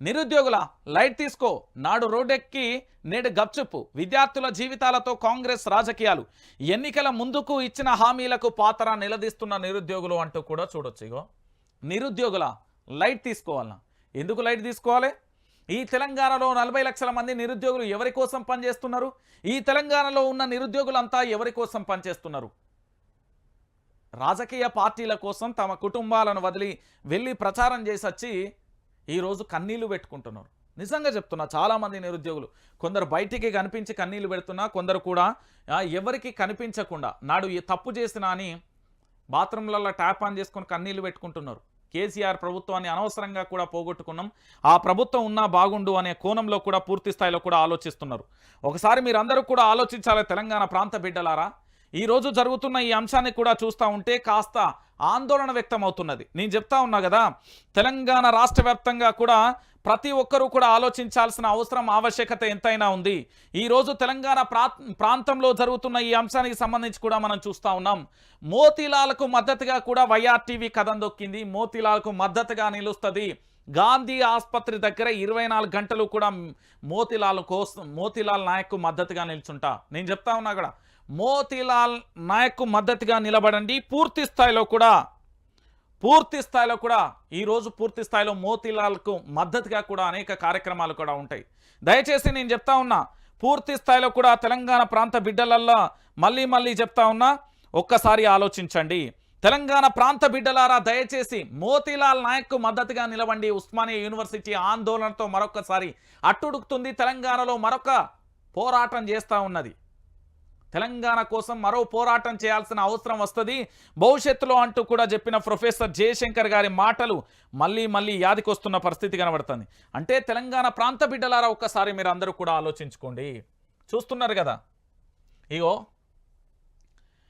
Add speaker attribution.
Speaker 1: నిరుద్యోగుల లైట్ తీసుకో. నాడు రోడ్డెక్కి నేడు గప్చుప్పు విద్యార్థుల జీవితాలతో కాంగ్రెస్ రాజకీయాలు. ఎన్నికల ముందుకు ఇచ్చిన హామీలకు పాత్ర నిలదీస్తున్న నిరుద్యోగులు అంటూ కూడా చూడొచ్చు ఇగో. నిరుద్యోగుల లైట్ తీసుకోవాలన్నా ఎందుకు లైట్ తీసుకోవాలి? ఈ తెలంగాణలో నలభై లక్షల మంది నిరుద్యోగులు ఎవరి కోసం పనిచేస్తున్నారు? ఈ తెలంగాణలో ఉన్న నిరుద్యోగులంతా ఎవరి కోసం పనిచేస్తున్నారు? రాజకీయ పార్టీల కోసం తమ కుటుంబాలను వదిలి వెళ్ళి ప్రచారం చేసి వచ్చి ఈరోజు కన్నీళ్ళు పెట్టుకుంటున్నారు. నిజంగా చెప్తున్నా చాలామంది నిరుద్యోగులు కొందరు బయటికి కనిపించి కన్నీళ్ళు పెడుతున్నా కొందరు కూడా ఎవరికి కనిపించకుండా నాడు తప్పు చేసినా అని బాత్రూంలలో ట్యాప్ ఆన్ చేసుకొని కన్నీళ్ళు పెట్టుకుంటున్నారు. కేసీఆర్ ప్రభుత్వాన్ని అనవసరంగా కూడా పోగొట్టుకున్నాం. ఆ ప్రభుత్వం ఉన్నా బాగుండు అనే కోణంలో కూడా పూర్తి స్థాయిలో కూడా ఆలోచిస్తున్నారు. ఒకసారి మీరందరూ కూడా ఆలోచించాలి తెలంగాణ ప్రాంత బిడ్డలారా. ఈ రోజు జరుగుతున్న ఈ అంశాన్ని కూడా చూస్తూ ఉంటే కాస్త ఆందోళన వ్యక్తం అవుతున్నది నేను చెప్తా ఉన్నా కదా తెలంగాణ రాష్ట్ర వ్యాప్తంగా కూడా ప్రతి ఒక్కరూ కూడా ఆలోచించాల్సిన అవసరం ఆవశ్యకత ఎంతైనా ఉంది. ఈరోజు తెలంగాణ ప్రా ప్రాంతంలో జరుగుతున్న ఈ అంశానికి సంబంధించి కూడా మనం చూస్తూ ఉన్నాం. మోతీలాలకు మద్దతుగా కూడా వైఆర్టీవీ కథం దొక్కింది. మోతీలాలకు మద్దతుగా నిలుస్తుంది. గాంధీ ఆసుపత్రి దగ్గర ఇరవై నాలుగు గంటలు కూడా మోతిలాల్ కోసం మోతిలాల్ నాయక్ మద్దతుగా నిల్చుంటా. నేను చెప్తా ఉన్నా కూడా మోతిలాల్ నాయక్ మద్దతుగా నిలబడండి. పూర్తి స్థాయిలో కూడా పూర్తి స్థాయిలో కూడా ఈరోజు పూర్తి స్థాయిలో మోతిలాల్కు మద్దతుగా కూడా అనేక కార్యక్రమాలు కూడా ఉంటాయి. దయచేసి నేను చెప్తా ఉన్నా పూర్తి స్థాయిలో కూడా తెలంగాణ ప్రాంత బిడ్డలల్లో మళ్ళీ మళ్ళీ చెప్తా ఉన్నా ఒక్కసారి ఆలోచించండి. తెలంగాణ ప్రాంత బిడ్డలారా దయచేసి మోతీలాల్ నాయక్ మద్దతుగా నిలవండి. ఉస్మానియా యూనివర్సిటీ ఆందోళనతో మరొకసారి అట్టుడుకుతుంది. తెలంగాణలో మరొక పోరాటం చేస్తూ ఉన్నది. తెలంగాణ కోసం మరో పోరాటం చేయాల్సిన అవసరం వస్తుంది. భవిష్యత్తులో అంటూ కూడా చెప్పిన ప్రొఫెసర్ జయశంకర్ గారి మాటలు మళ్ళీ మళ్ళీ యాదికొస్తున్న పరిస్థితి కనబడుతుంది. అంటే తెలంగాణ ప్రాంత బిడ్డలారా ఒక్కసారి మీరు అందరూ కూడా ఆలోచించుకోండి. చూస్తున్నారు కదా? ఇగో